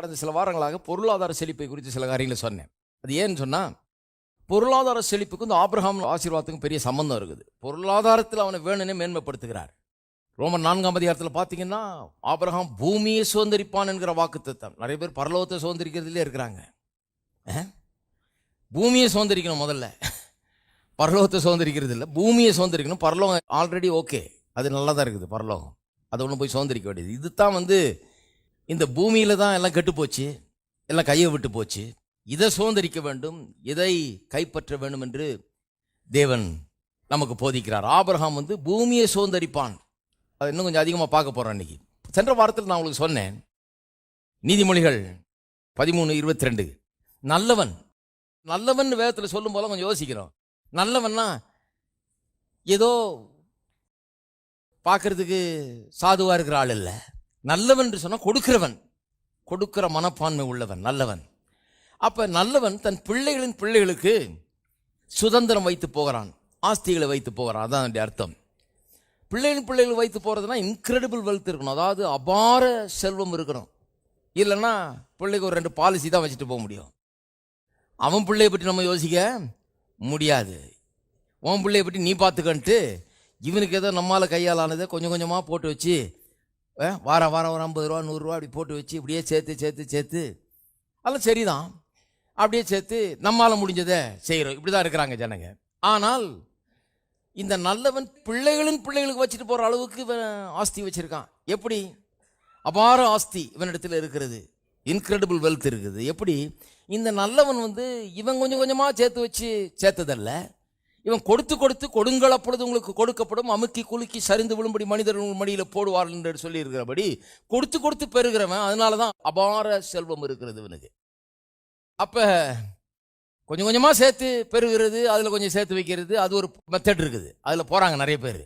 கடந்த சில வாரங்களாக பொருளாதார செழிப்பை குறித்து சில காரியங்களை சொன்னேன். அது ஏன்னு சொன்னால் பொருளாதார செழிப்புக்கும் இந்த ஆப்ரஹாம் ஆசீர்வாதத்துக்கும் பெரிய சம்மந்தம் இருக்குது. பொருளாதாரத்தில் அவனை வேணும்னே மேன்மைப்படுத்துகிறார். ரோமன் நான்காம் அதிகாரத்தில் பார்த்தீங்கன்னா ஆப்ரஹாம் பூமியை சுதந்திரிப்பான் என்கிற வாக்குத்தத்தம். நிறைய பேர் பரலோகத்தை சுதந்திரிக்கிறதுலே இருக்கிறாங்க. பூமியை சுதந்திரிக்கணும் முதல்ல. பரலோகத்தை சுதந்திரிக்கிறது இல்லை. பூமியை சுதந்திரிக்கணும். பரலோகம் ஆல்ரெடி ஓகே. அது நல்லா தான் இருக்குது பரலோகம். அதை ஒன்றும் போய் சுதந்திரிக்க வேண்டியது. இதுதான் வந்து இந்த பூமியில தான் எல்லாம் கெட்டு போச்சு எல்லாம் கையை விட்டு போச்சு. இதை சுதந்திரிக்க வேண்டும் இதை கைப்பற்ற வேண்டும் என்று தேவன் நமக்கு போதிக்கிறார். ஆபரகாம் வந்து பூமியை சுதந்திரிப்பான். அதை இன்னும் கொஞ்சம் அதிகமாக பார்க்க போகிறோம் இன்னைக்கு. சென்ற வாரத்தில் நான் உங்களுக்கு சொன்னேன் நீதிமொழிகள் பதிமூணு இருபத்தி ரெண்டு நல்லவன் நல்லவன் வேதத்தில் சொல்லும் போல கொஞ்சம் யோசிக்கிறோம். நல்லவன்னா ஏதோ பார்க்கறதுக்கு சாதுவாக இருக்கிற ஆள் இல்லை. நல்லவன் என்று சொன்னால் கொடுக்கிறவன். கொடுக்கிற மனப்பான்மை உள்ளவன் நல்லவன். அப்போ நல்லவன் தன் பிள்ளைகளின் பிள்ளைகளுக்கு சுதந்திரம் வைத்து போகிறான். ஆஸ்திகளை வைத்து போகிறான். அதான் அதனுடைய அர்த்தம். பிள்ளைகளின் பிள்ளைகள் வைத்து போகிறதுனா இன்க்ரெடிபிள் வெல்த் இருக்கணும். அதாவது அபார செல்வம் இருக்கணும். இல்லைன்னா பிள்ளைக்கு ஒரு ரெண்டு பாலிசி தான் வச்சுட்டு போக முடியும். அவன் பிள்ளைய பற்றி நம்ம யோசிக்க முடியாது. உன் பிள்ளைய பற்றி நீ பார்த்துக்கன்ட்டு இவனுக்கு ஏதோ நம்மால் கையால் ஆனதை கொஞ்சம் கொஞ்சமாக போட்டு வச்சு வாரம் வாரம் ஒரு ஐம்பது ரூபா நூறுரூவா அப்படி போட்டு வச்சு இப்படியே சேர்த்து சேர்த்து சேர்த்து. அதெல்லாம் சரிதான். அப்படியே சேர்த்து நம்மால் முடிஞ்சதை செய்கிறோம் இப்படி தான் இருக்கிறாங்க ஜனங்க. ஆனால் இந்த நல்லவன் பிள்ளைகளின் பிள்ளைகளுக்கு வச்சுட்டு போகிற அளவுக்கு இவன் ஆஸ்தி வச்சுருக்கான். எப்படி? அபார ஆஸ்தி இவனிடத்தில் இருக்கிறது. இன்க்ரெடிபிள் வெல்த் இருக்குது. எப்படி? இந்த நல்லவன் வந்து இவன் கொஞ்சம் கொஞ்சமாக சேர்த்து வச்சு சேர்த்ததல்ல. இவன் கொடுத்து கொடுத்து கொடுங்கள் அப்பொழுது உங்களுக்கு கொடுக்கப்படும். அமுக்கி குலுக்கி சரிந்து விழும்படி மனிதர் உங்கள் மடியில் போடுவார் என்று சொல்லியிருக்கிறபடி கொடுத்து கொடுத்து பெறுகிறவன் அதனால தான் அபார செல்வம் இருக்கிறது இவனுக்கு. அப்போ கொஞ்சம் கொஞ்சமாக சேர்த்து பெறுகிறது அதில் கொஞ்சம் சேர்த்து வைக்கிறது அது ஒரு மெத்தட் இருக்குது. அதில் போகிறாங்க நிறைய பேர்.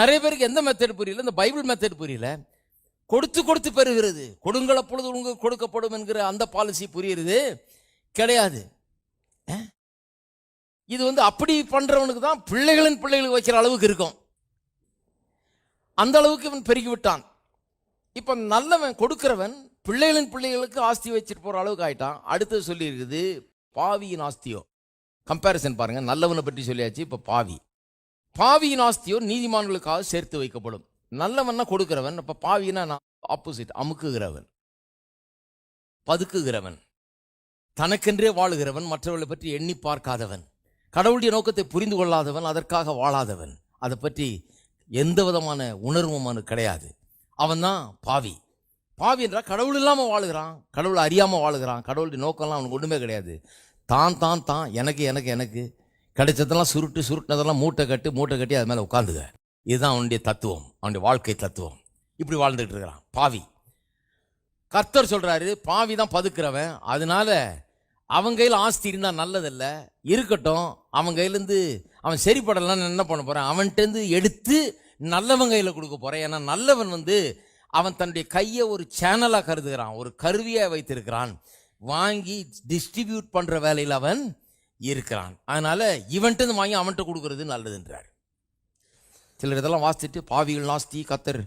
நிறைய பேருக்கு எந்த மெத்தட் புரியல? இந்த பைபிள் மெத்தட் புரியல. கொடுத்து கொடுத்து பெறுகிறது. கொடுங்கள் அப்பொழுது உங்களுக்கு கொடுக்கப்படும் என்கிற அந்த பாலிசி புரியுறது கிடையாது. இது வந்து அப்படி பண்ணுறவனுக்கு தான் பிள்ளைகளின் பிள்ளைகளுக்கு வைக்கிற அளவுக்கு இருக்கும். அந்த அளவுக்கு இவன் பெருகி விட்டான். இப்போ நல்லவன் கொடுக்கிறவன் பிள்ளைகளின் பிள்ளைகளுக்கு ஆஸ்தி வச்சுட்டு போகிற அளவுக்கு ஆயிட்டான். அடுத்தது சொல்லியிருக்குது பாவியின் ஆஸ்தியோ. கம்பேரிசன் பாருங்கள் நல்லவனை பற்றி சொல்லியாச்சு. இப்போ பாவி. பாவியின் ஆஸ்தியோ நீதிமான்களுக்காக சேர்த்து வைக்கப்படும். நல்லவன்னா கொடுக்கிறவன் அப்ப பாவினா ஆப்போசிட் அமுக்குகிறவன் பதுக்குகிறவன் தனக்கென்றே வாழுகிறவன் மற்றவர்களை பற்றி எண்ணி பார்க்காதவன். கடவுளுடைய நோக்கத்தை புரிந்து கொள்ளாதவன் அதற்காக வாழாதவன். அதை பற்றி எந்த விதமான உணர்வும் அவனுக்கு கிடையாது. அவன் தான் பாவி. பாவி என்றால் கடவுள் இல்லாமல் வாழுகிறான். கடவுளை அறியாமல் வாழுகிறான். கடவுளுடைய நோக்கம்லாம் அவனுக்கு ஒன்றுமே கிடையாது. தான் தான் தான். எனக்கு எனக்கு எனக்கு. கிடைச்சதெல்லாம் சுருட்டு சுருட்டினதெல்லாம் மூட்டை கட்டு மூட்டை கட்டி அது மேலே உட்காந்துக்க இதுதான் அவனுடைய தத்துவம். அவனுடைய வாழ்க்கை தத்துவம். இப்படி வாழ்ந்துகிட்டு இருக்கிறான். பாவி. கர்த்தர் சொல்கிறாரு பாவி தான் பதுக்கிறவன். அதனால அவன் கையில் ஆஸ்தி இருந்தால் நல்லதில்ல. இருக்கட்டும் அவன் கையிலேருந்து அவன் சரிப்படலாம் என்ன பண்ண போகிறான் அவன்கிட்டருந்து எடுத்து நல்லவன் கையில் கொடுக்க போகிறேன் ஏன்னா நல்லவன் வந்து அவன் தன்னுடைய கையை ஒரு சேனலாக கருதுகிறான். ஒரு கருவியாக வைத்திருக்கிறான். வாங்கி டிஸ்ட்ரிபியூட் பண்ணுற வேலையில் அவன் இருக்கிறான். அதனால் இவன்ட்டு வாங்கி அவன்கிட்ட கொடுக்கறது நல்லதுன்றார். சிலர் இதெல்லாம் வாசிச்சுட்டு பாவிகள் நாஸ்தி கத்தர்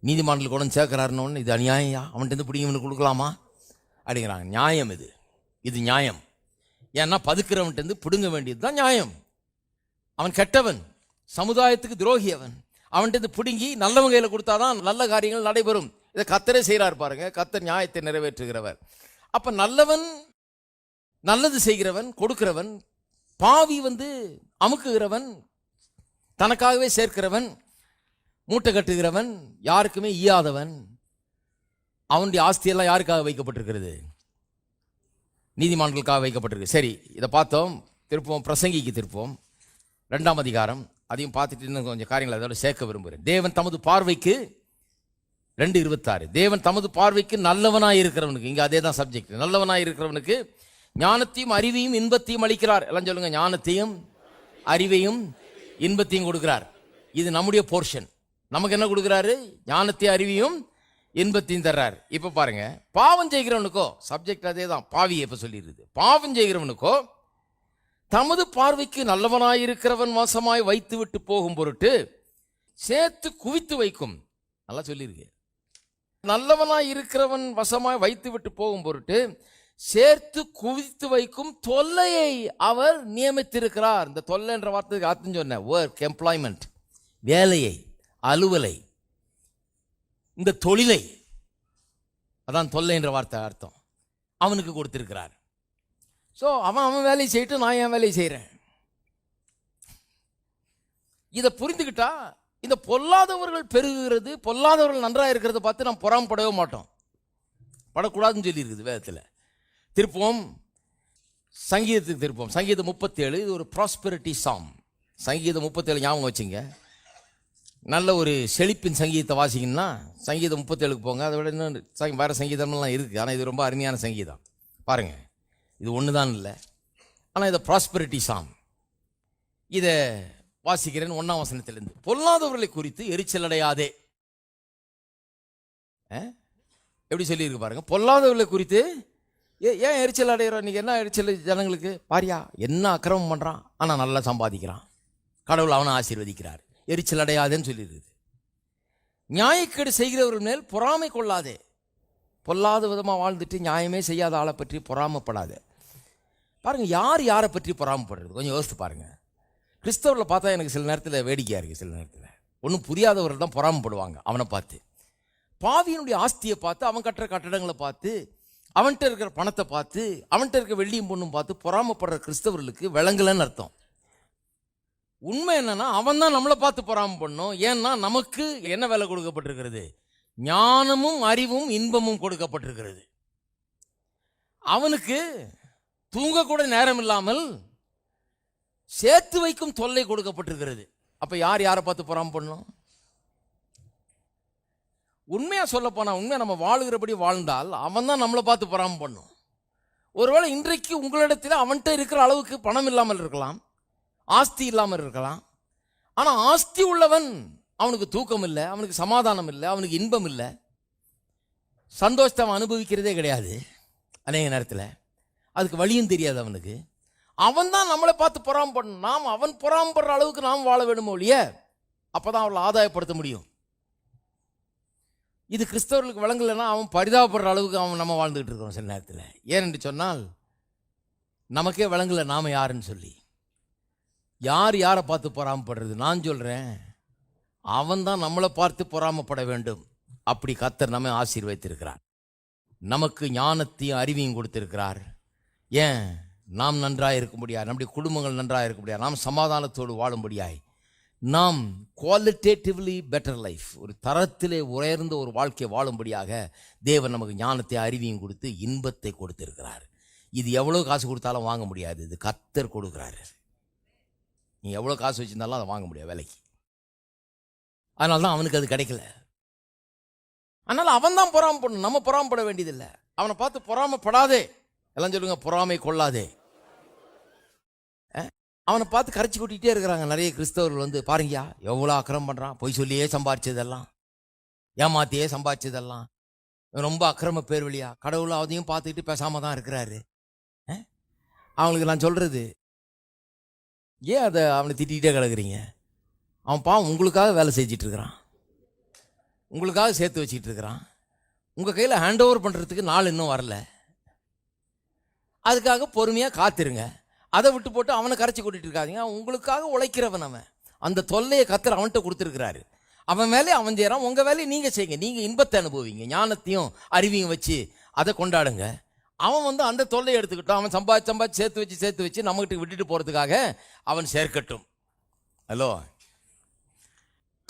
நீதிமன்றத்தில் கூட சேர்க்கிறாருன்னு இது அநியாயா அவன்கிட்ட பிடிங்க இவனுக்கு கொடுக்கலாமா? அப்படிங்கிறாங்க. நியாயம் இது. இது நியாயம். ஏன்னா பதுக்கிறவன்ட்டு பிடுங்க வேண்டியது தான் நியாயம். அவன் கெட்டவன் சமுதாயத்துக்கு துரோகி அவன். அவன்கிட்ட பிடுங்கி நல்லவங்க கையில் கொடுத்தாதான் நல்ல காரியங்கள் நடைபெறும். இதை கத்தரே செய்கிறார் பாருங்க. கத்தர் நியாயத்தை நிறைவேற்றுகிறவர். அப்போ நல்லவன் நல்லது செய்கிறவன் கொடுக்கிறவன் பாவி வந்து அமுக்குகிறவன் தனக்காகவே சேர்க்கிறவன் மூட்டை கட்டுகிறவன் யாருக்குமே ஈயாதவன் அவனுடைய ஆஸ்தியெல்லாம் யாருக்காக வைக்கப்பட்டிருக்கிறது? நீதிமான்களுக்காக வைக்கப்பட்டிருக்கு. சரி இதை பார்த்தோம். திருப்போம் பிரசங்கிக்கு திருப்போம் ரெண்டாம் அதிகாரம். அதையும் பார்த்துட்டு இன்னும் கொஞ்சம் காரியங்களை அதோட சேர்க்க விரும்புகிறேன். தேவன் தமது பார்வைக்கு ரெண்டு இருபத்தாறு. தேவன் தமது பார்வைக்கு நல்லவனாக இருக்கிறவனுக்கு இங்கே அதே தான் சப்ஜெக்ட் நல்லவனாக இருக்கிறவனுக்கு ஞானத்தையும் அறிவையும் இன்பத்தையும் அளிக்கிறார். எல்லாம் சொல்லுங்க ஞானத்தையும் அறிவையும் இன்பத்தையும் கொடுக்கிறார். இது நம்முடைய போர்ஷன் நமக்கு என்ன கொடுக்குறாரு? ஞானத்தையும் அறிவையும் இன்பத்தையும் தர்றார். இப்போ பாருங்க பாவம் செய்கிறவனுக்கோ சப்ஜெக்ட் அதே தான் பாவியை இப்போ சொல்லிடுது. பாவம் செய்கிறவனுக்கோ தமது பார்வைக்கு நல்லவனாயிருக்கிறவன் வாசமாய் வைத்து விட்டு போகும் பொருட்டு சேர்த்து குவித்து வைக்கும். நல்லா சொல்லியிருக்கு. நல்லவனாய் இருக்கிறவன் வசமாய் வைத்து விட்டு போகும் பொருட்டு சேர்த்து குவித்து வைக்கும் தொல்லையை அவர் நியமித்திருக்கிறார். இந்த தொல்லை என்ற வார்த்தைக்கு அர்த்தம் சொன்னேன். ஒர்க் எம்ப்ளாய்மெண்ட் வேலையை அலுவலை இந்த தொழிலை அதான் தொல்லை என்ற வார்த்தை அர்த்தம் அவனுக்கு கொடுத்துருக்கிறார். ஸோ அவன் அவன் வேலையை செய்யிட்டு நான் என் வேலையை செய்கிறேன் இதை புரிந்துக்கிட்டா இந்த பொல்லாதவர்கள் பெருகுகிறது பொல்லாதவர்கள் நன்றாக இருக்கிறத பார்த்து நாம் பொறாமப்படவே மாட்டோம். படக்கூடாதுன்னு சொல்லியிருக்குது வேதத்தில். திருப்போம் சங்கீதத்துக்கு திருப்போம். சங்கீதம் முப்பத்தேழு இது ஒரு ப்ராஸ்பெரிட்டி சாம் சங்கீதம் முப்பத்தேழு ஞாபகம் வச்சுங்க. நல்ல ஒரு செழிப்பின் சங்கீதத்தை வாசிக்கணும்னா சங்கீதம் முப்பத்தேழுக்கு போங்க. அதை விட இன்னும் சங்க- வேறு சங்கீதம்லாம் இருக்குது ஆனால் இது ரொம்ப அருமையான சங்கீதம். பாருங்கள் இது ஒன்று தான் இல்லை. ஆனால் இதை ப்ராஸ்பெரிட்டி சாம் இதை வாசிக்கிறேன் ஒன்றாம் வசனத்திலேருந்து. பொல்லாதவர்களை குறித்து எரிச்சல் அடையாதே. ஆ? எப்படி சொல்லியிருக்கு பாருங்கள் பொல்லாதவர்களை குறித்து ஏ ஏன் எரிச்சல் அடைகிறோம் இன்றைக்கி என்ன எரிச்சல் ஜனங்களுக்கு? பாரியா என்ன அக்கிரமம் பண்ணுறான் ஆனால் நல்லா சம்பாதிக்கிறான். கடவுள் அவனை ஆசீர்வதிக்கிறார். எரிச்சல் அடையாதேன்னு சொல்லிடுது நியாயக்கேடு செய்கிறவர்கள் மேல் பொறாமை கொள்ளாதே. பொல்லாத விதமாக வாழ்ந்துட்டு நியாயமே செய்யாத ஆளை பற்றி பொறாமப்படாதே. பாருங்கள் யார் யாரை பற்றி பொறாமப்படுறது? கொஞ்சம் யோசித்து பாருங்கள் கிறிஸ்தவரில் பார்த்தா எனக்கு சில நேரத்தில் வேடிக்கையாக இருக்குது சில நேரத்தில். ஒன்றும் புரியாதவர்கள் தான் பொறாமப்படுவாங்க அவனை பார்த்து. பாவியனுடைய ஆஸ்தியை பார்த்து அவன் கட்டுற கட்டடங்களை பார்த்து அவன்கிட்ட இருக்கிற பணத்தை பார்த்து அவன்கிட்ட இருக்கிற வெள்ளியும் பொண்ணும் பார்த்து பொறாமப்படுற கிறிஸ்தவர்களுக்கு விளங்கலன்னு அர்த்தம். உண்மை என்னன்னா அவன் தான் நம்மளை பார்த்து பொறாம பண்ணும். ஏன்னா நமக்கு என்ன வேலை கொடுக்கப்பட்டிருக்கிறது? ஞானமும் அறிவும் இன்பமும் கொடுக்கப்பட்டிருக்கிறது. அவனுக்கு தூங்கக்கூட நேரம் இல்லாமல் சேர்த்து வைக்கும் தொல்லை கொடுக்கப்பட்டிருக்கிறது. அப்ப யார் யாரை பார்த்து பொறாம பண்ணும்? உண்மையா சொல்ல போனா உண்மையா நம்ம வாழுகிறபடி வாழ்ந்தால் அவன் தான் நம்மளை பார்த்து பொறாம பண்ணும். ஒருவேளை இன்றைக்கு உங்களிடத்தில் அவன்கிட்ட இருக்கிற அளவுக்கு பணம் இல்லாமல் இருக்கலாம். ஆஸ்தி இல்லாமல் இருக்கலாம். ஆனால் ஆஸ்தி உள்ளவன் அவனுக்கு தூக்கம் இல்லை அவனுக்கு சமாதானம் இல்லை அவனுக்கு இன்பம் இல்லை சந்தோஷத்தை அவன் அனுபவிக்கிறதே கிடையாது அநேக நேரத்தில். அதுக்கு வழியும் தெரியாது அவனுக்கு. அவன் தான் நம்மளை பார்த்து பொறாம நாம் அவன் பொறாமப்படுற அளவுக்கு நாம் வாழ வேணுமோ அப்போ தான் அவளை ஆதாயப்படுத்த முடியும். இது கிறிஸ்தவர்களுக்கு வழங்கலைன்னா அவன் பரிதாபப்படுற அளவுக்கு அவன் நம்ம வாழ்ந்துகிட்டு இருக்கோம் சில நேரத்தில். ஏனென்று சொன்னால் நமக்கே வழங்கலை நாம யாருன்னு சொல்லி. யார் யாரை பார்த்து பொறாமப்படுறது? நான் சொல்கிறேன் அவன் தான் நம்மளை பார்த்து பொறாமப்பட வேண்டும். அப்படி கத்தர் நம்ம ஆசீர்வதித்திருக்கிறார். நமக்கு ஞானத்தையும் அறிவையும் கொடுத்திருக்கிறார். ஏன்? நாம் நன்றாக இருக்கும்படியா நம்முடைய குடும்பங்கள் நன்றாக இருக்கும்படியா நாம் சமாதானத்தோடு வாழும்படியாய். நாம் குவாலிட்டேட்டிவ்லி பெட்டர் லைஃப் ஒரு தரத்திலே உயர்ந்த ஒரு வாழ்க்கையை வாழும்படியாக தேவன் நமக்கு ஞானத்தை அறிவையும் கொடுத்து இன்பத்தை கொடுத்திருக்கிறார். இது எவ்வளோ காசு கொடுத்தாலும் வாங்க முடியாது. இது கத்தர் கொடுக்குறாரு. நீ எவ்வளோ காசு வச்சுருந்தாலும் அதை வாங்க முடியாது விலைக்கு. அதனால தான் அவனுக்கு அது கிடைக்கல. அதனால் அவன் தான் பொறாமப்படணும் நம்ம பொறாமப்பட வேண்டியதில்லை. அவனை பார்த்து பொறாமப்படாதே. எல்லாம் சொல்லுங்க பொறாமை கொள்ளாதே. அவனை பார்த்து கரைச்சி கொட்டிகிட்டே இருக்கிறாங்க. நிறைய கிறிஸ்தவர்கள் வந்து பாருங்கயா எவ்வளோ அக்கிரம் பண்ணுறான் பொய் சொல்லியே சம்பாரிச்சதெல்லாம் ஏமாத்தியே சம்பாரிச்சதெல்லாம் ரொம்ப அக்கிரம பேர் வழியா கடவுள் அதையும் பார்த்துக்கிட்டு பேசாமல் தான் இருக்கிறாரு. அவங்களுக்கு நான் சொல்கிறது ஏன் அதை அவனை திட்டிகிட்டே கிடக்குறீங்க? அவன் பாவம் உங்களுக்காக வேலை செஞ்சிட்ருக்கிறான். உங்களுக்காக சேர்த்து வச்சிட்டு இருக்கிறான் உங்கள் கையில் ஹேண்ட் ஓவர் பண்ணுறதுக்கு நாள் இன்னும் வரல. அதுக்காக பொறுமையாக காத்திருங்க. அதை விட்டு போட்டு அவனை கரைச்சி கூட்டிகிட்டு இருக்காதிங்க. உங்களுக்காக உழைக்கிறவன் அவன். அந்த தொல்லையை கத்துற அவன்கிட்ட கொடுத்துருக்கிறாரு. அவன் வேலையை அவன் செய்கிறான் உங்கள் வேலையை நீங்கள் செய்யுங்க. நீங்கள் இன்பத்தை அனுபவிங்க. ஞானத்தையும் அறிவையும் வச்சு அதை கொண்டாடுங்க. அவன் வந்து அந்த தொல்லையை எடுத்துக்கிட்டான். அவன் சம்பாதிச்சு சம்பாதிச்சு சேர்த்து வச்சு சேர்த்து வச்சு நம்மகிட்ட விட்டுட்டு போகிறதுக்காக அவன் சேர்க்கட்டும். ஹலோ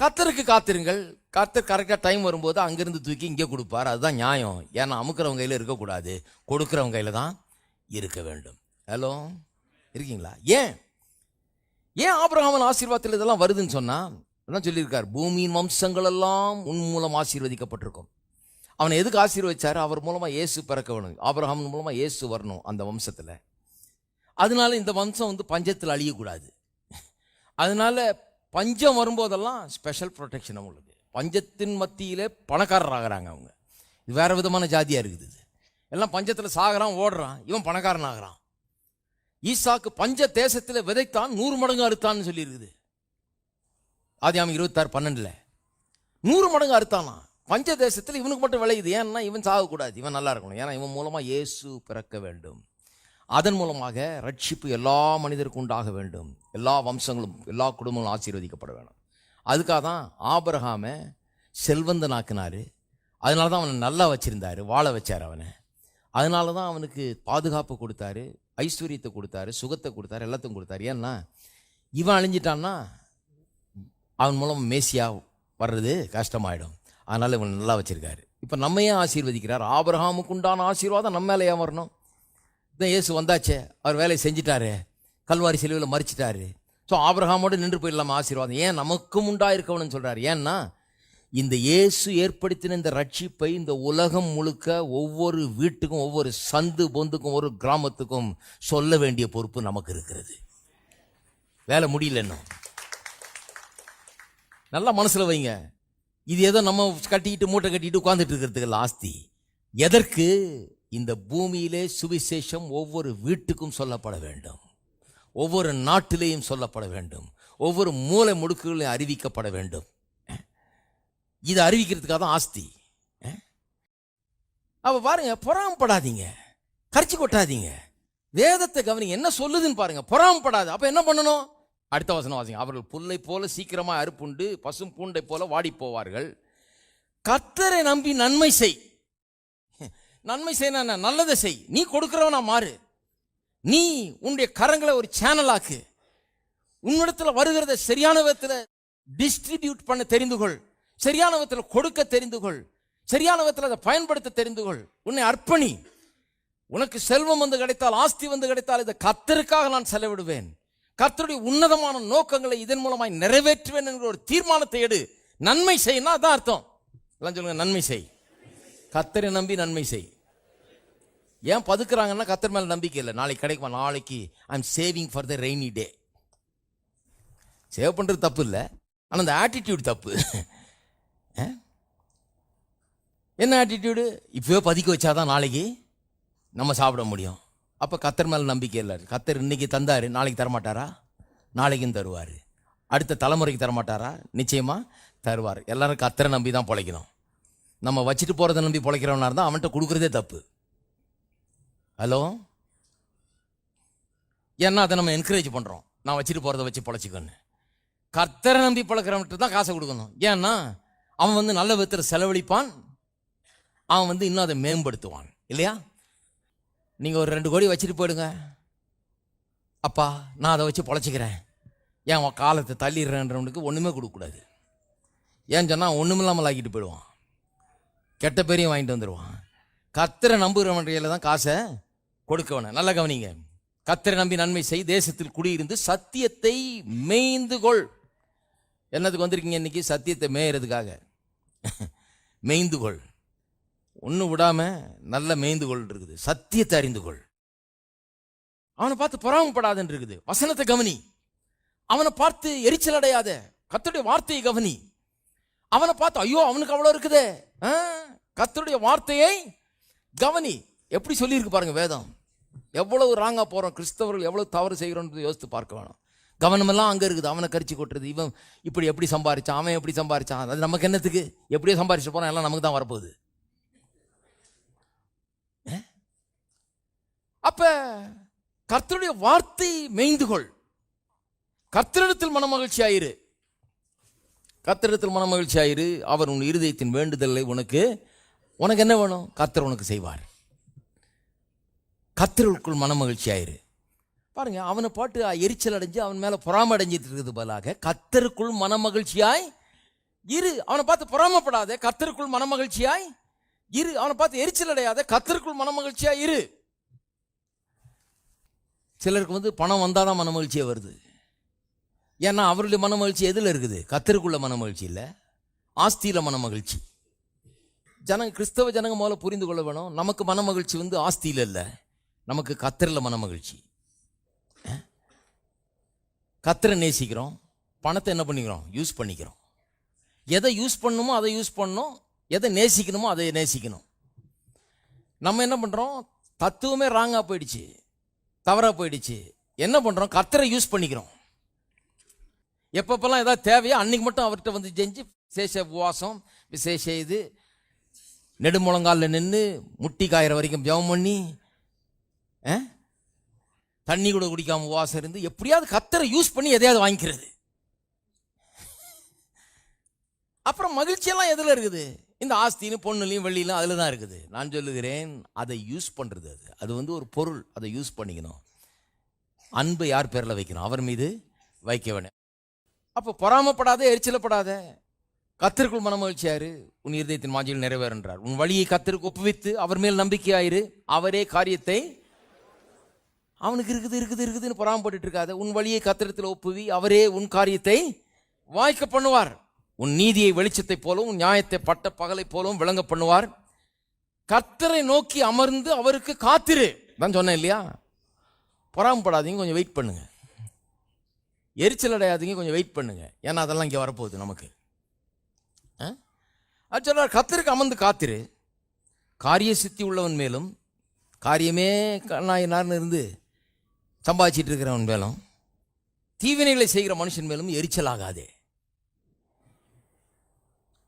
கத்தருக்கு காத்திருங்கள். கத்தர் கரெக்டாக டைம் வரும்போது அங்கேருந்து தூக்கி இங்கே கொடுப்பார். அதுதான் நியாயம். ஏன்னா அமுக்கிறவங்க கையில் இருக்கக்கூடாது. கொடுக்குறவங்க கையில் தான் இருக்க வேண்டும். ஹலோ இருக்கீங்களா? ஏன்? ஏன் ஆபிரகாமன் ஆசீர்வாதத்தில் இதெல்லாம் வருதுன்னு சொன்னால் அதான் சொல்லியிருக்கார். பூமியின் வம்சங்கள் எல்லாம் உன் மூலம் ஆசீர்வதிக்கப்பட்டிருக்கும். அவனை எதுக்கு ஆசீர்வச்சார்? அவர் மூலமாக இயேசு பிறக்க வேணும். அவன் மூலமாக இயேசு வரணும் அந்த வம்சத்தில். அதனால இந்த வம்சம் வந்து பஞ்சத்தில் அழியக்கூடாது. அதனால பஞ்சம் வரும்போதெல்லாம் ஸ்பெஷல் ப்ரொடெக்ஷன் அவங்களுக்கு. பஞ்சத்தின் மத்தியிலே பணக்காரர் ஆகிறாங்க அவங்க. இது வேறு விதமான ஜாதியாக இருக்குது இது. எல்லாம் பஞ்சத்தில் சாகிறான் ஓடுறான். இவன் பணக்காரன் ஆகிறான். ஈசாக்கு பஞ்ச தேசத்தில் விதைத்தான் நூறு மடங்கு அறுத்தான்னு சொல்லியிருக்குது. ஆதியாமம் இருபத்தாறு பன்னெண்டில். நூறு மடங்கு அறுத்தானா பஞ்ச தேசத்தில் இவனுக்கு மட்டும் விளையுது ஏன்னா இவன் சாகக்கூடாது. இவன் நல்லா இருக்கணும். ஏன்னா இவன் மூலமாக இயேசு பிறக்க வேண்டும். அதன் மூலமாக ரட்சிப்பு எல்லா மனிதருக்கும் உண்டாக வேண்டும். எல்லா வம்சங்களும் எல்லா குடும்பங்களும் ஆசீர்வதிக்கப்பட வேணும் அதுக்காக தான் ஆபரகாமை செல்வந்தனாக்குனாரு. அதனால தான் அவனை நல்லா வச்சுருந்தார். வாழ வச்சார் அவனை. அதனால தான் அவனுக்கு பாதுகாப்பு கொடுத்தாரு ஐஸ்வர்யத்தை கொடுத்தாரு சுகத்தை கொடுத்தாரு எல்லாத்தையும் கொடுத்தாரு. ஏன்னா இவன் அழிஞ்சிட்டான்னா அவன் மூலம் மேசியாக வர்றது கஷ்டமாயிடும். அதனால் இவன் நல்லா வச்சுருக்காரு. இப்போ நம்ம ஏன் ஆசீர்வதிக்கிறார். ஆபரகாமுக்கு உண்டான ஆசீர்வாதம் நம்ம மேலே ஏன் வரணும். இதான் இயேசு வந்தாச்சே. அவர் வேலையை செஞ்சிட்டாரு. கல்வாரி செலவில் மறிச்சிட்டாரு. ஸோ ஆபிரகாமோடு நின்று போயிடலாமா ஆசீர்வாதம். ஏன் நமக்கும் உண்டாயிருக்கவனு சொல்கிறார் ஏன்னா இந்த இயேசு ஏற்படுத்தின இந்த ரட்சிப்பை இந்த உலகம் முழுக்க ஒவ்வொரு வீட்டுக்கும் ஒவ்வொரு சந்து பொந்துக்கும் ஒரு கிராமத்துக்கும் சொல்ல வேண்டிய பொறுப்பு நமக்கு இருக்கிறது. வேலை முடியல இன்னும். நல்லா மனசில் வைங்க. இது ஏதோ நம்ம கட்டிக்கிட்டு மூட்டை கட்டிட்டு உட்காந்துட்டு இருக்கிறதுக்கு ஆஸ்தி எதற்கு? இந்த பூமியிலே சுவிசேஷம் ஒவ்வொரு வீட்டுக்கும் சொல்லப்பட வேண்டும். ஒவ்வொரு நாட்டிலேயும் சொல்லப்பட வேண்டும். ஒவ்வொரு மூலை முடுக்குகளையும் அறிவிக்கப்பட வேண்டும். இதை அறிவிக்கிறதுக்காக தான் ஆஸ்தி. அப்போ அப்ப பாருங்க பொறாமப்படாதீங்க. கரிச்சு கொட்டாதீங்க. வேதத்தை கவனிங்க. என்ன சொல்லுதுன்னு பாருங்க. பொறாமப்படாது. அப்போ என்ன பண்ணணும்? அடுத்த வசனம் வாசிங்க. அவர்கள் புல்லை போல சீக்கிரமாக அறுப்புண்டு பசும் பூண்டை போல வாடி போவார்கள் கத்தரை நம்பி நன்மை செய். நன்மை செய்யணும் நல்லதை செய். நீ கொடுக்குறவனா மாறு. நீ உன்னுடைய கரங்களை ஒரு சேனலாக்கு உன்னிடத்துல வருகிறத சரியான விதத்தில் டிஸ்ட்ரிபியூட் பண்ண தெரிந்து கொள். சரியான விதத்தில் கொடுக்க தெரிந்து கொள். சரியான விதத்தில் அதை பயன்படுத்த தெரிந்து கொள். உன்னை அர்ப்பணி. உனக்கு செல்வம் வந்து கிடைத்தால் ஆஸ்தி வந்து கிடைத்தால் இதை கத்தருக்காக நான் செலவிடுவேன். கர்த்தருடைய உன்னதமான நோக்கங்களை இதன் மூலமாய் நிறைவேற்றுவேன் என்கிற ஒரு தீர்மானத்தை எடு. நன்மை செய்யணும் அதான் அர்த்தம். எல்லாம் சொல்லுங்க நன்மை செய். கத்தரை நம்பி நன்மை செய். ஏன் பதுக்குறாங்கன்னா கத்தர் மேலே நம்பிக்கை இல்லை. நாளைக்கு கிடைக்குமா? நாளைக்கு I am saving for the rainy day save பண்ணுறது தப்பு இல்லை. ஆனால் அந்த ஆட்டிடியூட் தப்பு. என்ன ஆட்டிடியூடு இப்போவே பதுக்கி வச்சாதான் நாளைக்கு நம்ம சாப்பிட முடியும். அப்போ கத்தர் மேலே நம்பிக்கை இல்லை. கத்தர் இன்னைக்கு தந்தார் நாளைக்கு தரமாட்டாரா? நாளைக்கும் தருவார். அடுத்த தலைமுறைக்கு தரமாட்டாரா? நிச்சயமாக தருவார். எல்லாரும் கத்தரை நம்பி தான் பிழைக்கணும். நம்ம வச்சுட்டு போகிறத நம்பி பிழைக்கிறவனா இருந்தால் அவன்கிட்ட கொடுக்குறதே தப்பு. ஹலோ ஏன்னா அதை நம்ம என்கரேஜ் பண்ணுறோம் நான் வச்சுட்டு போகிறத வச்சு பிழைச்சிக்கோன்னு. கர்த்தரை நம்பி பழக்கிறவன்ட்டு தான் காசை கொடுக்கணும். ஏன்னா அவன் வந்து நல்ல விதத்தில் செலவழிப்பான். அவன் வந்து இன்னும் அதை மேம்படுத்துவான். இல்லையா? நீங்கள் ஒரு ரெண்டு கோடி வச்சுட்டு போயிடுங்க. அப்பா நான் அதை வச்சு பொழைச்சிக்கிறேன். ஏன் உன் காலத்தை தள்ளிடுறேன்றவனுக்கு ஒன்றுமே கொடுக்கக்கூடாது. ஏன் சொன்னால் ஒன்றுமில்லாமல் ஆக்கிட்டு போயிடுவான். கெட்ட பேரையும் வாங்கிட்டு வந்துடுவான் கத்தரை நம்புகிறவன் கையில் தான் காசை கொடுக்க நல்லா கவனிங்க. கத்தரை நம்பி நன்மை செய் தேசத்தில் குடியிருந்து சத்தியத்தை மேய்ந்து கொள். என்னதுக்கு வந்திருக்கீங்க இன்னைக்கு? சத்தியத்தை மேயறதுக்காக. மேய்ந்து கொள். ஒன்றும் விடாம நல்ல மேய்ந்து கொள் இருக்குது சத்தியத்தை அறிந்து கொள். அவனை பார்த்து பொறாமப்படாதுன்னு இருக்குது வசனத்தை கவனி. அவனை பார்த்து எரிச்சல் அடையாத. கத்துடைய வார்த்தையை கவனி. அவனை பார்த்து ஐயோ அவனுக்கு அவ்வளோ இருக்குதே. ஆ, வார்த்தையை கவனி. எப்படி சொல்லியிருக்கு பாருங்க வேதம். எவ்வளவு ராங்காக போகிறோம் கிறிஸ்தவர்கள் எவ்வளவு தவறு செய்கிறோம்னு யோசித்து பார்க்க வேணும். கவனமெல்லாம் அங்கே இருக்குது. அவனை கரிச்சு கொட்டுறது. இவன் இப்படி எப்படி சம்பாரிச்சான்? அவன் எப்படி சம்பாரிச்சான்? அது நமக்கு என்னத்துக்கு? எப்படியோ சம்பாரிச்சு போகிறான் எல்லாம் நமக்கு தான் வரப்போகுது. அப்ப கர்த்தருடைய வார்த்தை மேய்ந்து கொள் கர்த்தரிடத்தில் மனமகிழ்ச்சி ஆயிரு கர்த்தரிடத்தில் மனமகிழ்ச்சி ஆயிரு அவர் உன் இருதயத்தின் வேண்டுதலை உனக்கு உனக்கு என்ன வேணும்? கர்த்தர் உனக்கு செய்வார். கர்த்தருக்குள் மனமகிழ்ச்சி ஆயிரு பாருங்க அவனை பாட்டு எரிச்சல் அடைஞ்சு அவன் மேல பொறாம அடைஞ்சிட்டு இருக்கிறது பதிலாக கர்த்தருக்குள் மனமகிழ்ச்சியாய் இரு. அவனை பார்த்து பொறாமப்படாத. கர்த்தருக்குள் மனமகிழ்ச்சியாய் இரு. அவனை பார்த்து எரிச்சல் அடையாத. கர்த்தருக்குள் மனமகிழ்ச்சியாய் இரு. சிலருக்கு வந்து பணம் வந்தால் தான் மன மகிழ்ச்சியே வருது. ஏன்னா அவருடைய மனமகிழ்ச்சி எதில் இருக்குது? கத்தருக்குள்ள மனமகிழ்ச்சி இல்லை. ஆஸ்தியில மனமகிழ்ச்சி. ஜனங்க கிறிஸ்தவ ஜனங்க முதல்ல புரிந்து கொள்ள வேணும். நமக்கு மனமகிழ்ச்சி வந்து ஆஸ்தியில் இல்லை. நமக்கு கத்தரில் மனமகிழ்ச்சி. மகிழ்ச்சி கத்தரை நேசிக்கிறோம். பணத்தை என்ன பண்ணிக்கிறோம்? யூஸ் பண்ணிக்கிறோம். எதை யூஸ் பண்ணணுமோ அதை யூஸ் பண்ணணும் எதை நேசிக்கணுமோ அதை நேசிக்கணும். நம்ம என்ன பண்ணுறோம் தத்துவமே ராங்காக போயிடுச்சு. தவறாக போயிடுச்சு. என்ன பண்ணுறோம் கர்த்தரை யூஸ் பண்ணிக்கிறோம். எப்பப்பெல்லாம் ஏதாவது தேவையோ அன்னைக்கு மட்டும் அவர்கிட்ட வந்து செஞ்சு விசேஷ உபவாசம் விசேஷ இது நெடுமுழங்காலில் நின்று முட்டி காயிற வரைக்கும் ஜெபம் பண்ணி ஆ? தண்ணி கூட குடிக்காமல் உபவாசம் இருந்து எப்படியாவது கத்தரை யூஸ் பண்ணி எதையாவது வாங்கிக்கிறது. அப்புறம் மகிழ்ச்சியெல்லாம் எதில் இருக்குது? இந்த ஆஸ்தின்னு பொண்ணுலையும் வெள்ளியிலும் அதில் தான் இருக்குது. நான் சொல்லுகிறேன் அதை யூஸ் பண்ணுறது அது. அது வந்து ஒரு பொருள் அதை யூஸ் பண்ணிக்கணும். அன்பு யார் பேரில் வைக்கணும்? அவர் மீது வைக்க வேணும். அப்போ பொறாமப்படாத எரிச்சலப்படாத. கத்திற்குள் மனமகிழ்ச்சியாரு உன் இருதயத்தின் மாஞ்சியில் நிறைவேறுன்றார். உன் வழியை கத்திற்கு ஒப்புவித்து அவர் மேல் நம்பிக்கையாயிரு அவரே காரியத்தை அவனுக்கு இருக்குது இருக்குது இருக்குதுன்னு பொறாமப்பட்டு இருக்காத. உன் வழியை கத்திரத்தில் ஒப்புவி அவரே உன் காரியத்தை வாய்க்க பண்ணுவார். உன் நீதியை வெளிச்சத்தை போலவும் உன் நியாயத்தை பட்ட பகலை போலவும் விளங்க பண்ணுவார். கர்த்தரை நோக்கி அமர்ந்து அவருக்கு காத்திரு. தான் சொன்னேன் இல்லையா? பொறாமப்படாதீங்க கொஞ்சம் வெயிட் பண்ணுங்க. எரிச்சல் அடையாதீங்க கொஞ்சம் வெயிட் பண்ணுங்க. ஏன்னா அதெல்லாம் இங்கே வரப்போகுது நமக்கு. ஆ? அது சொல்றார் கத்தருக்கு அமர்ந்து காத்திரு. காரிய சித்தி உள்ளவன் மேலும் காரியமே கண்ணாயினார்னு இருந்து சம்பாதிச்சிட்டு இருக்கிறவன் மேலும் தீவினைகளை செய்கிற மனுஷன் மேலும் எரிச்சலாகாதே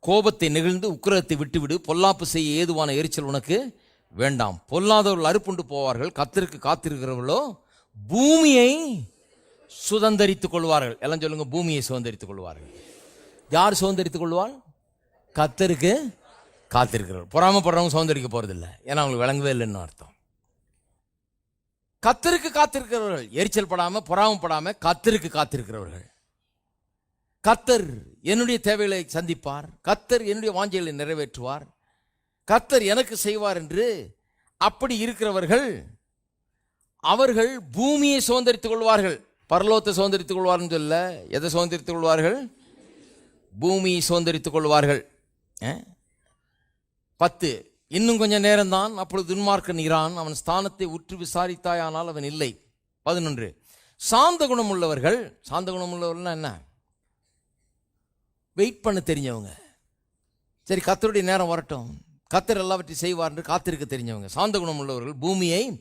கோபத்தை நெகிழ்ந்து உக்கிரத்தை விட்டுவிடு. பொல்லாப்பு செய்ய ஏதுவான எரிச்சல் உனக்கு வேண்டாம். பொல்லாதவர்கள் அறுப்புண்டு போவார்கள். கத்திற்கு காத்திருக்கிறவர்களோ பூமியை சுதந்தரித்துக் கொள்வார்கள். எல்லாம் சொல்லுங்க பூமியை சுதந்தரித்துக் கொள்வார்கள். யார் சுதந்தரித்துக் கொள்வாள்? கத்தருக்கு காத்திருக்கிறவர் பொறாமப்படுறவங்க சுதந்திரிக்க போறதில்லை. ஏன்னா அவங்களுக்கு விளங்கவே இல்லைன்னு அர்த்தம். கத்தருக்கு காத்திருக்கிறவர்கள். எரிச்சல் படாமல் பொறாமப்படாமல் கத்தருக்கு காத்திருக்கிறவர்கள். கத்தர் என்னுடைய தேவைகளை சந்திப்பார். கத்தர் என்னுடைய வாஞ்சைகளை நிறைவேற்றுவார். கத்தர் எனக்கு செய்வார் என்று அப்படி இருக்கிறவர்கள் அவர்கள் பூமியை சுதந்திரித்துக் கொள்வார்கள். பரலோத்தை சுதந்திரித்துக் கொள்வார்னு சொல்ல எதை சுதந்திரித்துக் கொள்வார்கள்? பூமியை சுதந்திரித்துக் கொள்வார்கள். பத்து இன்னும் கொஞ்சம் நேரம்தான் அப்பொழுது துன்மார்க்கன் இரான் அவன் ஸ்தானத்தை உற்று விசாரித்தாயானால் அவன் இல்லை. பதினொன்று சாந்த குணம் உள்ளவர்கள் சாந்த குணம் உள்ளவர்கள்னா என்ன? வெயிட் பண்ண தெரிஞ்சவங்க. சரி கத்தருடைய நேரம் வரட்டும். கத்தர் எல்லாவற்றையும் செய்வார் என்று காத்திருக்க தெரிஞ்சவங்க. சாந்த குணம் உள்ளவர்கள் பூமியை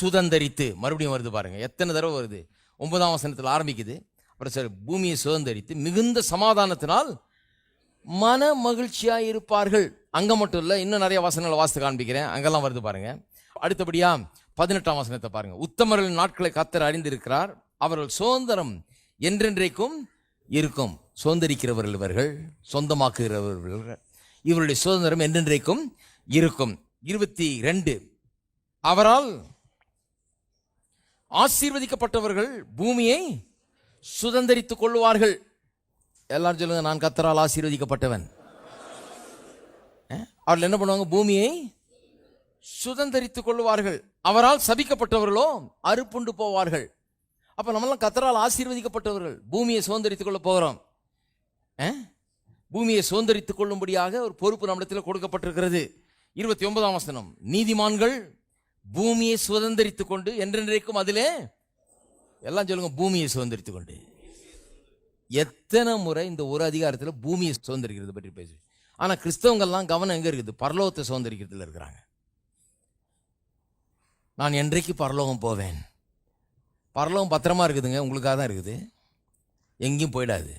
சுதந்தரித்து மறுபடியும் வருது பாருங்க. எத்தனை தடவை வருது? ஒன்பதாம் வசனத்தில் ஆரம்பிக்குது. அப்புறம் சரி பூமியை சுதந்தரித்து மிகுந்த சமாதானத்தினால் மன மகிழ்ச்சியாக இருப்பார்கள். அங்கே மட்டும் இல்லை இன்னும் நிறைய வசனங்களை வாசித்து காண்பிக்கிறேன். அங்கெல்லாம் வருது பாருங்க. அடுத்தபடியாக பதினெட்டாம் வசனத்தை பாருங்க. உத்தமர்களின் நாட்களை கத்தர் அறிந்திருக்கிறார். அவர்கள் சுதந்திரம் என்றென்றைக்கும் இருக்கும். சுதந்திரிக்கிறவர்கள் இவர்கள் சொந்தமாக்குகிறவர்கள். இவருடைய சுதந்திரம் என்றென்றைக்கும் இருக்கும். இருபத்தி ரெண்டு அவரால் ஆசீர்வதிக்கப்பட்டவர்கள் பூமியை சுதந்திரித்துக் கொள்வார்கள் எல்லாரும் சொல்லுங்க நான் கத்தரால் ஆசீர்வதிக்கப்பட்டவன். அவர்கள் என்ன பண்ணுவாங்க? பூமியை சுதந்தரித்துக் கொள்வார்கள் அவரால் சபிக்கப்பட்டவர்களோ அறுப்புண்டு போவார்கள். அப்ப நம்மளாம் கத்தரால் ஆசீர்வதிக்கப்பட்டவர்கள். பூமியை சுதந்திரித்துக் கொள்ள போகிறோம். பூமியை சுதந்திரித்துக் கொள்ளும்படியாக ஒரு பொறுப்பு நம்மிடத்தில் கொடுக்கப்பட்டிருக்கிறது. இருபத்தி ஒன்பதாம் வசனம். நீதிமான்கள் பூமியை சுதந்தரித்துக் கொண்டு என்றென்றைக்கும் அதிலே எல்லாம் சொல்லுங்க பூமியை சுதந்தரித்துக் கொண்டு. எத்தனை முறை இந்த ஒரு அதிகாரத்தில் பூமியை சுதந்திரிக்கிறது பற்றி பேசு ஆனால் கிறிஸ்தவங்கள்லாம் கவனம் எங்கே இருக்குது? பரலோகத்தை சுதந்திரிக்கிறதுல இருக்கிறாங்க. நான் என்றைக்கு பரலோகம் போவேன்? பரலோகம் பத்திரமா இருக்குதுங்க? உங்களுக்காக தான் இருக்குது. எங்கேயும் போயிடாது.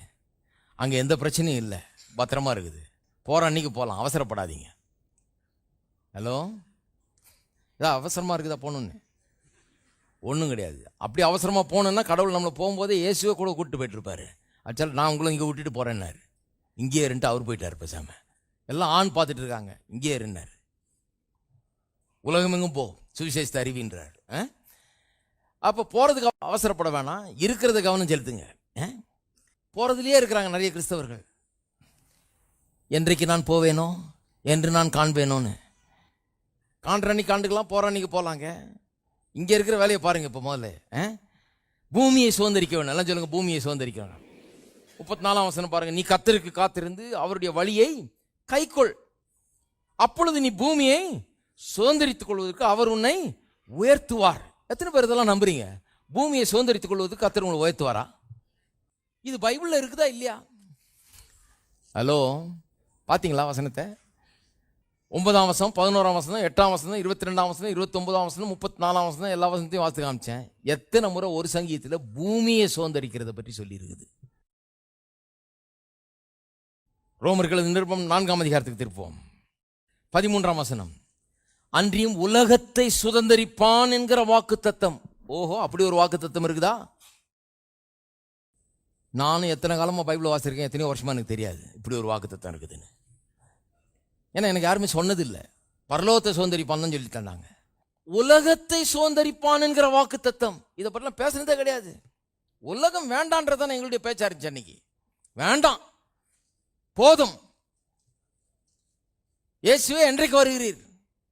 அங்கே எந்த பிரச்சனையும் இல்லை. பத்திரமா இருக்குது. போகிற அன்னைக்கு போகலாம் அவசரப்படாதீங்க. ஹலோ இதா அவசரமாக இருக்குதா போகணுன்னு ஒன்றும் கிடையாது. அப்படி அவசரமாக போகணுன்னா கடவுள் நம்மளை போகும்போதே இயேசுவை கூட கூப்பிட்டு போயிட்டுருப்பார் ஆக்சுவலாக நான் உங்களும் இங்கே விட்டுட்டு போகிறேன்னாரு இங்கேயே இருந்துட்டு அவர் போயிட்டார் பேசாம. எல்லாம் ஆண் பார்த்துட்டு இருக்காங்க. இங்கேயே இருந்தார் உலகமெங்கும் போ சுவிசேஷத்தை அறிவின்றார். அப்போ போகிறதுக்கு அவசரப்பட வேணாம். இருக்கிறத கவனம் செலுத்துங்க. போகிறதுலையே இருக்கிறாங்க நிறைய கிறிஸ்தவர்கள். என்றைக்கு நான் போவேனோ? என்று நான் காண்பேனோன்னு. காண்ற அன்னைக்கு காண்டுக்கலாம் போற போகலாங்க இங்கே இருக்கிற வேலையை பாருங்கள் இப்போ முதல்ல ஆ? பூமியை சுதந்திரிக்க வேணும். எல்லாம் சொல்லுங்கள் பூமியை சுதந்திரிக்க வேணும். முப்பத்தி நாலாம் வசனம் பாருங்க. நீ கத்தருக்கு காத்திருந்து அவருடைய வழியை கைக்கொள். அப்பொழுது நீ பூமியை சுதந்திரித்துக் கொள்வதற்கு அவர் உன்னை உயர்த்துவார். எத்தனை பேர் இதெல்லாம் நம்புறீங்க? பூமியை சுதந்திரித்துக் கொள்வதற்கு கத்தர் உங்களை உயர்த்துவாரா? இது பைபிளில் இருக்குதா இல்லையா? ஹலோ பார்த்தீங்களா வசனத்தை? ஒன்பதாம் வசனம் பதினோராம் வசனம் எட்டாம் வசனம் இருபத்தி ரெண்டாம் வசனம் இருபத்தொம்பதாம் வசனம் முப்பத்தி நாலாம் வசனம் எல்லா வசனத்தையும் வாசித்து காமிச்சேன். எத்தனை முறை ஒரு சங்கீதத்தில் பூமியை சுதந்திரிக்கிறத பற்றி சொல்லியிருக்குது. ரோமர்களது நிருபம் நான்காம் அதிகாரத்துக்கு திருப்போம் பதிமூன்றாம் வசனம் அன்றியும் உலகத்தை சுதந்திரிப்பான் என்கிற வாக்கு தத்தம் ஓஹோ அப்படி ஒரு வாக்கு தத்தம் இருக்குதா? நானும் எத்தனை காலமாக பைபிள் வாசிருக்கேன் எத்தனையோ வருஷமாக எனக்கு தெரியாது. இப்படி ஒரு வாக்குத்தத்தம் இருக்குதுன்னு. ஏன்னா எனக்கு யாருமே சொன்னதில்லை. பரலோகத்தை சுதந்திரிப்பான் தான் சொல்லி தந்தாங்க. உலகத்தை சோந்தரிப்பானுங்கிற வாக்கு தத்தம் இதை பற்றிலாம் பேசுனதே கிடையாது. உலகம் வேண்டான்றதானே எங்களுடைய பேச்சா இருந்துச்சு அன்னைக்கு. வேண்டாம். போதும். இயேசுவே என்றைக்கு வருகிறீர்?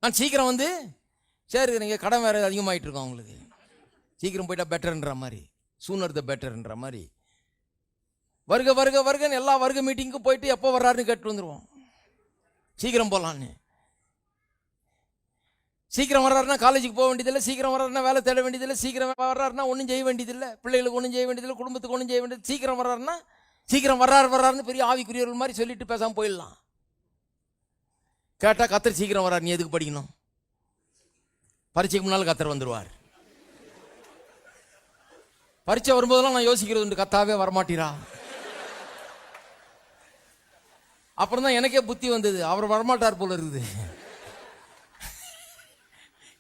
நான் சீக்கிரம் வந்து சரி நீங்கள் கடன் வேறு அதிகமாகிட்டு இருக்கோம் உங்களுக்கு சீக்கிரம் போயிட்டா பெட்டர்ன்ற மாதிரி. சூனர் த பெட்டர்ன்ற மாதிரி. வருக வருக வருகன்னு எல்லா வருக மீட்டிங்க்கும் போயிட்டு எப்போ வர்றாருன்னு கேட்டு வந்துடுவோம் சீக்கிரம் போகலான்னு சீக்கிரம் வர்றாருன்னா காலேஜுக்கு போக வேண்டியதில்லை சீக்கிரம் வர்றாருன்னா வேலை தேட வேண்டியதில்லை சீக்கிரம் வர்றாருன்னா ஒன்றும் செய்ய வேண்டியதில்லை பிள்ளைகளுக்கு ஒன்றும் செய்ய வேண்டியதில்லை குடும்பத்துக்கு ஒன்றும் செய்ய வேண்டியது சீக்கிரம் வர்றாருன்னா சீக்கிரம் வர்றாரு வர்றாருன்னு பெரிய ஆவிக்குரியவர்கள் மாதிரி சொல்லிட்டு பேசாமல் போயிடலாம். கேட்டால் கத்தர் சீக்கிரம் வர்றார் நீ எதுக்கு படிக்கணும்? பரீட்சைக்கு முன்னால் கத்தர் வந்துடுவார் பரீட்சை வரும்போதெல்லாம் நான் யோசிக்கிறது உண்டு கத்தாவே வரமாட்டீரா? அப்புறம் தான் எனக்கே புத்தி வந்தது. அவர் வரமாட்டார் போல இருக்குது.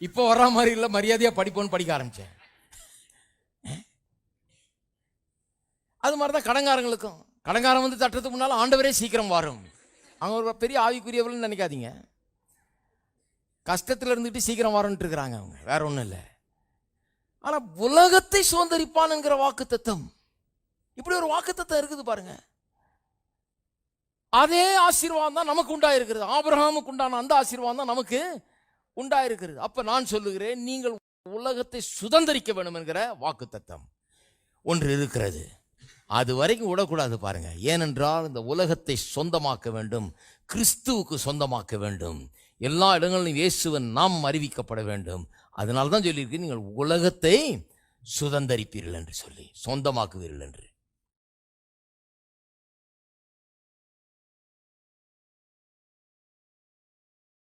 இப்போ வர்ற மாதிரி இல்லை மரியாதையாக படிப்போன்னு படிக்க ஆரம்பித்தேன் அது மாதிரி தான் கடங்காரங்களுக்கும். கடங்காரன் வந்து தட்டுறதுக்கு முன்னால் ஆண்டவரே சீக்கிரம் வரும். அவங்க ஒரு பெரிய ஆவிக்குரியவர்கள்னு நினைக்காதீங்க. கஷ்டத்தில் இருந்துட்டு சீக்கிரம் வரன்ட்டு இருக்கிறாங்க அவங்க. வேற ஒன்றும் இல்லை. ஆனால் உலகத்தை சுதந்திரிப்பான்ங்கிற வாக்கு தத்தம் இப்படி ஒரு வாக்கு தத்தம் இருக்குது பாருங்கள் அதே ஆசீர்வாதம் தான் நமக்கு உண்டாயிருக்கிறது. ஆபிரகாமுக்கு உண்டான அந்த ஆசீர்வாதம் தான் நமக்கு உண்டாயிருக்கிறது. அப்போ நான் சொல்லுகிறேன் நீங்கள் உலகத்தை சுதந்திரிக்க வேண்டும் என்கிற வாக்கு தத்தம் ஒன்று இருக்கிறது. அது வரைக்கும் விடக்கூடாது பாருங்க. ஏனென்றால் இந்த உலகத்தை சொந்தமாக்க வேண்டும் கிறிஸ்துவுக்கு சொந்தமாக்க வேண்டும். எல்லா இடங்களிலும் இயேசுவன் நாம் அறிவிக்கப்பட வேண்டும். அதனால தான் சொல்லியிருக்கு நீங்கள் உலகத்தை சுதந்தரிப்பீர்கள் என்று சொல்லி சொந்தமாக்குவீர்கள் என்று.